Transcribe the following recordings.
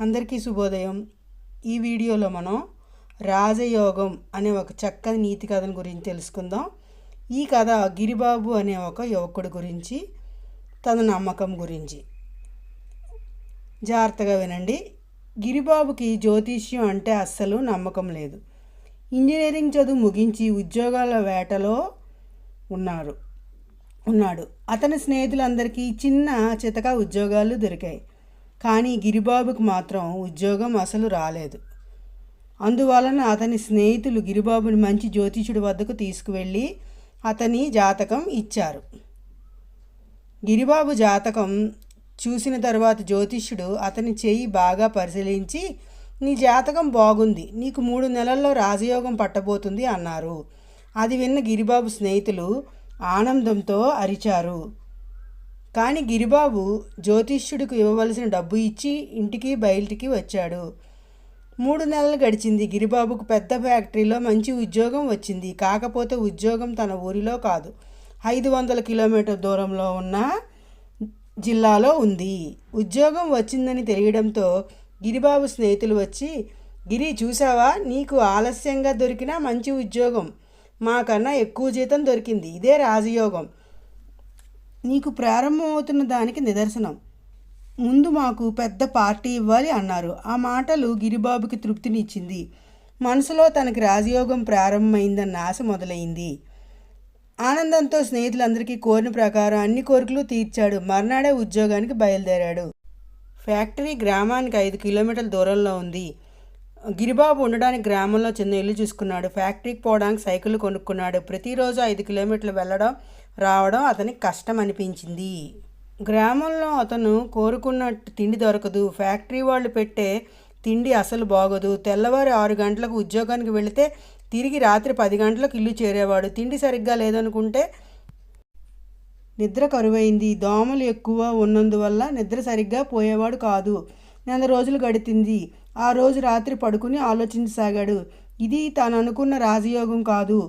అందరికీ శుభోదయం. ఈ వీడియోలో మనం రాజయోగం అనే ఒక చక్కని నీతి కథను గురించి తెలుసుకుందాం. ఈ కథ గిరిబాబు అనే ఒక యువకుడి గురించి తన నమ్మకం గురించి. జాగ్రత్తగా వినండి. గిరిబాబుకి జ్యోతిష్యం అంటే అస్సలు నమ్మకం లేదు. ఇంజనీరింగ్ చదువు ముగించి ఉద్యోగాల వేటలో ఉన్నారు. ఉన్నాడు. అతని స్నేహితులందరికీ చిన్న చితక ఉద్యోగాలు దొరికాయి. కానీ గిరిబాబుకు మాత్రం ఉద్యోగం అసలు రాలేదు. అందువలన అతని స్నేహితులు గిరిబాబుని మంచి జ్యోతిషుడి వద్దకు తీసుకువెళ్ళి అతని జాతకం ఇచ్చారు. గిరిబాబు జాతకం చూసిన తర్వాత జ్యోతిష్యుడు అతని చేయి బాగా పరిశీలించి నీ జాతకం బాగుంది. నీకు మూడు నెలల్లో రాజయోగం పట్టబోతుంది అన్నారు. అది విన్న గిరిబాబు స్నేహితులు ఆనందంతో అరిచారు. కానీ గిరిబాబు జ్యోతిష్యుడికి ఇవ్వవలసిన డబ్బు ఇచ్చి ఇంటికి బయటికి వచ్చాడు. మూడు నెలలు గడిచింది. గిరిబాబుకు పెద్ద ఫ్యాక్టరీలో మంచి ఉద్యోగం వచ్చింది. కాకపోతే ఉద్యోగం తన ఊరిలో కాదు. ఐదు వందల కిలోమీటర్ దూరంలో ఉన్న జిల్లాలో ఉంది. ఉద్యోగం వచ్చిందని తెలియడంతో గిరిబాబు స్నేహితులు వచ్చి గిరి చూసావా నీకు ఆలస్యంగా దొరికిన మంచి ఉద్యోగం. మాకన్నా ఎక్కువ జీతం దొరికింది. ఇదే రాజయోగం. నీకు ప్రారంభమవుతున్న దానికి నిదర్శనం. ముందు మాకు పెద్ద పార్టీ ఇవ్వాలి అన్నారు. ఆ మాటలు గిరిబాబుకి తృప్తినిచ్చింది. మనసులో తనకి రాజయోగం ప్రారంభమైందన్న ఆశ మొదలైంది. ఆనందంతో స్నేహితులందరికీ కోరిన ప్రకారం అన్ని కోరికలు తీర్చాడు. మర్నాడే ఉద్యోగానికి బయలుదేరాడు. ఫ్యాక్టరీ గ్రామానికి ఐదు కిలోమీటర్ల దూరంలో ఉంది. గిరిబాబు ఉండడానికి గ్రామంలో చిన్న ఇల్లు చూసుకున్నాడు. ఫ్యాక్టరీకి పోవడానికి సైకిల్ కొనుక్కున్నాడు. ప్రతిరోజు ఐదు కిలోమీటర్లు వెళ్ళడం రావడం అతనికి కష్టం అనిపించింది గ్రామంలో అతను కోరుకున్నట్టు తిండి దొరకదు. ఫ్యాక్టరీ వాళ్ళు పెట్టే తిండి అసలు బాగోదు. తెల్లవారి ఆరు గంటలకు ఉద్యోగానికి వెళితే తిరిగి రాత్రి పది గంటలకు ఇల్లు చేరేవాడు. తిండి సరిగ్గా లేదనుకుంటే నిద్ర కరువైంది దోమలు ఎక్కువ ఉన్నందువల్ల నిద్ర సరిగ్గా పోయేవాడు కాదు. నెల రోజులు గడిచింది. ఆ రోజు రాత్రి పడుకుని ఆలోచించసాగాడు. ఇది తాను అనుకున్న రాజయోగం కాదు.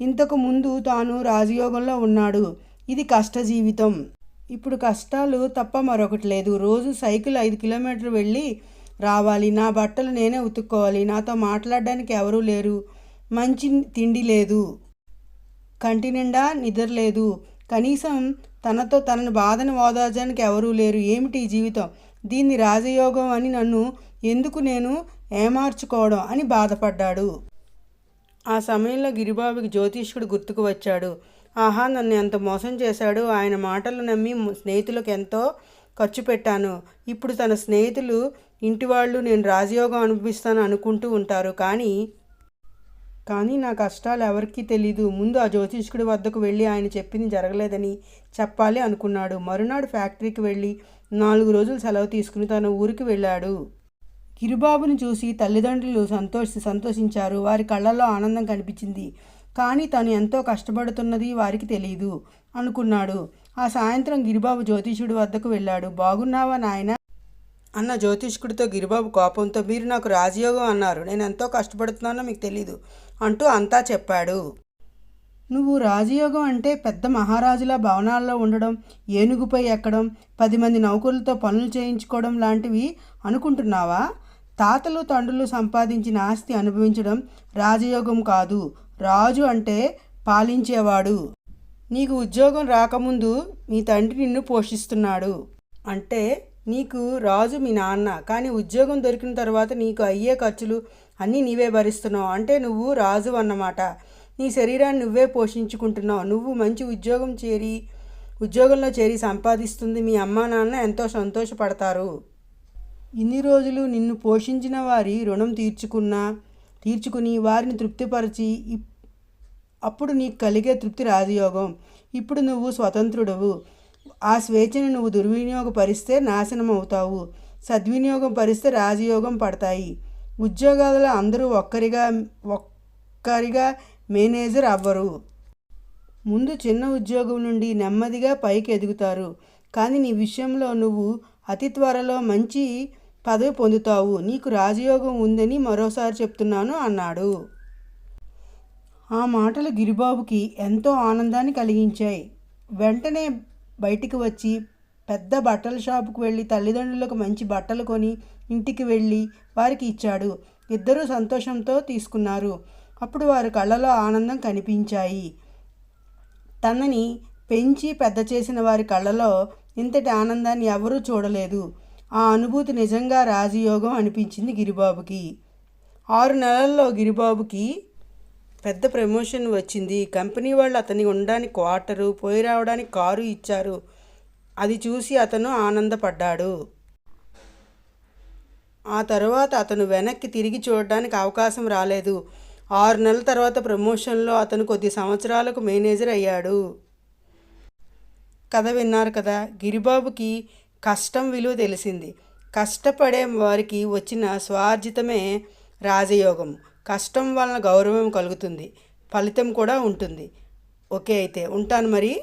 ఇంతకు ముందు తాను రాజయోగంలో ఉన్నాడు. ఇది కష్ట జీవితం ఇప్పుడు కష్టాలు తప్ప మరొకటి లేదు. రోజు సైకిల్ ఐదు కిలోమీటర్లు వెళ్ళి రావాలి. నా బట్టలు నేనే ఉతుక్కోవాలి. నాతో మాట్లాడడానికి ఎవరూ లేరు. మంచి తిండి లేదు. కంటి నిండా నిద్ర లేదు. కనీసం తనతో తనను బాధను ఓదార్చడానికి ఎవరూ లేరు. ఏమిటి ఈ జీవితం? దీన్ని రాజయోగం అని నన్ను ఎందుకు నేను ఏమార్చుకోవడం అని బాధపడ్డాడు. ఆ సమయంలో గిరిబాబుకి జ్యోతిష్కుడు గుర్తుకు వచ్చాడు. ఆహా నన్ను ఎంత మోసం చేశాడు ఆయన మాటలు నమ్మి స్నేహితులకు ఎంతో ఖర్చు పెట్టాను. ఇప్పుడు తన స్నేహితులు ఇంటి వాళ్ళు నేను రాజయోగం అనుభవిస్తాను అనుకుంటూ ఉంటారు. కానీ కానీ నా కష్టాలు ఎవరికీ తెలీదు. ముందు ఆ జ్యోతిష్కుడి వద్దకు వెళ్ళి ఆయన చెప్పింది జరగలేదని చెప్పాలి అనుకున్నాడు. మరునాడు ఫ్యాక్టరీకి వెళ్ళి నాలుగు రోజులు సెలవు తీసుకుని తన ఊరికి వెళ్ళాడు. గిరిబాబుని చూసి తల్లిదండ్రులు సంతోషి సంతోషించారు. వారి కళ్ళల్లో ఆనందం కనిపించింది. కానీ తను ఎంతో కష్టపడుతున్నది వారికి తెలియదు అనుకున్నాడు. ఆ సాయంత్రం గిరిబాబు జ్యోతిషుడి వద్దకు వెళ్ళాడు. బాగున్నావా నాయన అన్న జ్యోతిష్కుడితో గిరిబాబు కోపంతో మీరు నాకు రాజయోగం అన్నారు. నేను ఎంతో కష్టపడుతున్నానో మీకు తెలీదు అంటూ అంతా చెప్పాడు. నువ్వు రాజయోగం అంటే పెద్ద మహారాజుల భవనాల్లో ఉండడం ఏనుగుపై ఎక్కడం పది మంది నౌకరులతో పనులు చేయించుకోవడం లాంటివి అనుకుంటున్నావా? తాతలు తండ్రులు సంపాదించిన ఆస్తి అనుభవించడం రాజయోగం కాదు. రాజు అంటే పాలించేవాడు. నీకు ఉద్యోగం రాకముందు మీ తండ్రి నిన్ను పోషిస్తున్నాడు. అంటే నీకు రాజు మీ నాన్న. కానీ ఉద్యోగం దొరికిన తర్వాత నీకు అయ్యే ఖర్చులు అన్నీ నీవే భరిస్తున్నావు. అంటే నువ్వు రాజు అన్నమాట. నీ శరీరాన్ని నువ్వే పోషించుకుంటున్నావు. నువ్వు మంచి ఉద్యోగం చేరి ఉద్యోగంలో చేరి సంపాదిస్తుంది మీ అమ్మా నాన్న ఎంతో సంతోషపడతారు. ఇన్ని రోజులు నిన్ను పోషించిన వారి రుణం తీర్చుకున్నా తీర్చుకుని వారిని తృప్తిపరిచి అప్పుడు నీకు కలిగే తృప్తి రాజయోగం. ఇప్పుడు నువ్వు స్వతంత్రుడవు. ఆ స్వేచ్ఛను నువ్వు దుర్వినియోగపరిస్తే నాశనం అవుతావు సద్వినియోగం పరిస్తే రాజయోగం పడతాయి. ఉద్యోగాలలో అందరూ ఒక్కరిగా ఒక్కరిగా మేనేజర్ అవ్వరు. ముందు చిన్న ఉద్యోగం నుండి నెమ్మదిగా పైకి ఎదుగుతారు కానీ నీ విషయంలో నువ్వు అతి త్వరలో మంచి పదవి పొందుతావు. నీకు రాజయోగం ఉందని మరోసారి చెప్తున్నాను అన్నాడు. ఆ మాటలు గిరిబాబుకి ఎంతో ఆనందాన్ని కలిగించాయి. వెంటనే బయటికి వచ్చి పెద్ద బట్టల షాపుకు వెళ్ళి తల్లిదండ్రులకు మంచి బట్టలు కొని ఇంటికి వెళ్ళి వారికి ఇచ్చాడు. ఇద్దరూ సంతోషంతో తీసుకున్నారు. అప్పుడు వారి కళ్ళలో ఆనందం కనిపించాయి. తనని పెంచి పెద్ద చేసిన వారి కళ్ళలో ఇంతటి ఆనందాన్ని ఎవరూ చూడలేదు. ఆ అనుభూతి నిజంగా రాజయోగం అనిపించింది గిరిబాబుకి. ఆరు నెలల్లో గిరిబాబుకి పెద్ద ప్రమోషన్ వచ్చింది. కంపెనీ వాళ్ళు అతని ఉండడానికి క్వార్టరు పోయి రావడానికి కారు ఇచ్చారు. అది చూసి అతను ఆనందపడ్డాడు. ఆ తర్వాత అతను వెనక్కి తిరిగి చూడడానికి అవకాశం రాలేదు. ఆరు నెలల తర్వాత ప్రమోషన్లో అతను కొద్ది సంవత్సరాలకు మేనేజర్ అయ్యాడు. కథ విన్నారు కదా. గిరిబాబుకి కష్టం విలువ తెలిసింది. కష్టపడే వారికి వచ్చిన స్వార్జితమే రాజయోగం. కష్టం వలన గౌరవం కలుగుతుంది. ఫలితం కూడా ఉంటుంది. ఓకే అయితే ఉంటాను మరి.